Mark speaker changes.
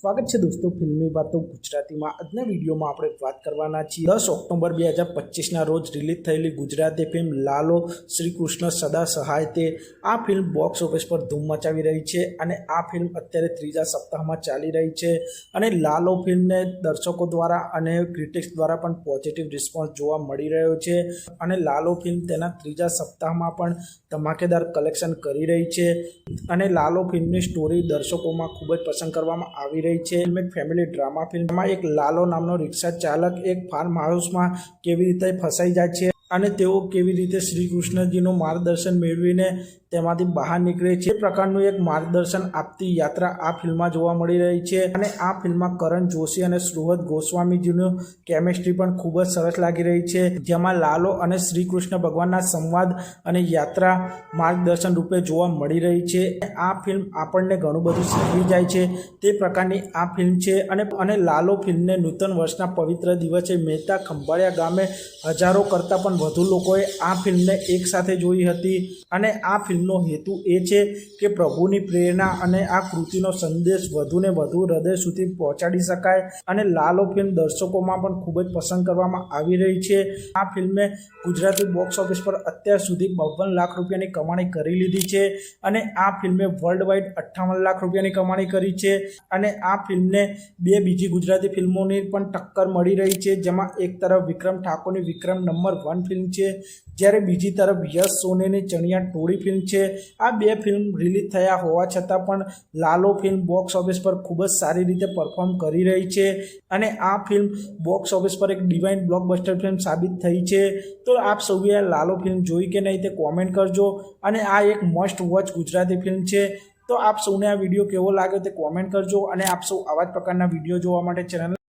Speaker 1: સ્વાગત છે દોસ્તો, ફિલ્મી વાતો ગુજરાતીમાં. આજના વિડીયોમાં આપણે વાત કરવાના છીએ. દસ ઓક્ટોબર બે હજાર પચીસના રોજ રિલીઝ થયેલી ગુજરાતી ફિલ્મ લાલો શ્રી કૃષ્ણ સદા સહાય તે આ ફિલ્મ બોક્સ ઓફિસ પર ધૂમ મચાવી રહી છે અને આ ફિલ્મ અત્યારે ત્રીજા સપ્તાહમાં ચાલી રહી છે. અને લાલો ફિલ્મને દર્શકો દ્વારા અને ક્રિટિક્સ દ્વારા પણ પોઝિટિવ રિસ્પોન્સ જોવા મળી રહ્યો છે. અને લાલો ફિલ્મ તેના ત્રીજા સપ્તાહમાં પણ ધમાકેદાર કલેક્શન કરી રહી છે. અને લાલો ફિલ્મની સ્ટોરી દર્શકોમાં ખૂબ જ પસંદ કરવામાં આવી રહી છે. ફિલ્મ એક ફેમિલી ડ્રામા ફિલ્મમાં એક લાલો નામનો રિક્ષા ચાલક એક ફાર્મ હાઉસમાં કેવી રીતે ફસાઈ જાય છે. અને તેઓ કેવી રીતે શ્રી કૃષ્ણજીનું માર્ગદર્શન મેળવીને તેમાંથી બહાર નીકળે છે? એ પ્રકારનું એક માર્ગદર્શન આપતી યાત્રા આ ફિલ્મમાં જોવા મળી રહી છે અને આ ફિલ્મમાં કરણ જોશી અને સુહદ ગોસ્વામીજીનું કેમેસ્ટ્રી પણ ખૂબ જ સરસ લાગી રહી છે. જેમાં લાલો અને શ્રી કૃષ્ણ ભગવાનના સંવાદ અને યાત્રા માર્ગદર્શન રૂપે જોવા મળી રહી છે. આ ફિલ્મ આપણને ઘણું બધું શીખવી જાય છે. તે પ્રકારની આ ફિલ્મ છે અને અને લાલો ફિલ્મને નૂતન વર્ષના પવિત્ર દિવસે મહેતા ખંભાળિયા ગામે હજારો કરતાં પણ વધુ લોકોએ આ ફિલ્મને એકસાથે જોઈ હતી અને આ ફિલ્મનો હેતુ એ છે કે પ્રભુની પ્રેરણા અને આ કૃતિનો સંદેશ વધુને વધુ હૃદય સુધી પહોંચાડી શકાય અને લાલો ફિલ્મ દર્શકોમાં પણ ખૂબ જ પસંદ કરવામાં આવી રહી છે. આ ફિલ્મે ગુજરાતી બોક્સ ઓફિસ પર અત્યાર સુધી બાવન લાખ રૂપિયાની કમાણી કરી લીધી છે અને આ ફિલ્મે વર્લ્ડ વાઇડ અઠ્ઠાવન લાખ રૂપિયાની કમાણી કરી છે અને આ ફિલ્મને બે બીજી ગુજરાતી ફિલ્મોની પણ ટક્કર મળી રહી છે જેમાં એક તરફ વિક્રમ ઠાકોરની વિક્રમ નંબર વન ફિલ્મ છે, જ્યારે બીજી તરફ યશ સોનેની ચણિયા ટોળી ફિલ્મ છે. આ બે ફિલ્મ રિલીઝ થયા હોવા છતાં પણ લાલો ફિલ્મ બોક્સ ઓફિસ પર ખૂબ જ સારી રીતે પરફોર્મ કરી રહી છે અને આ ફિલ્મ બોક્સ ઓફિસ પર એક ડિવાઇન બ્લોકબસ્ટર ફિલ્મ સાબિત થઈ છે. તો આપ સૌએ લાલો ફિલ્મ જોઈ કે નહીં તે કોમેન્ટ કરજો અને આ એક મસ્ટ વોચ ગુજરાતી ફિલ્મ છે. તો આપ સૌને આ વીડિયો કેવો લાગ્યો તે કોમેન્ટ કરજો અને આપ સૌ આવા જ પ્રકારના વીડિયો જોવા માટે ચેનલ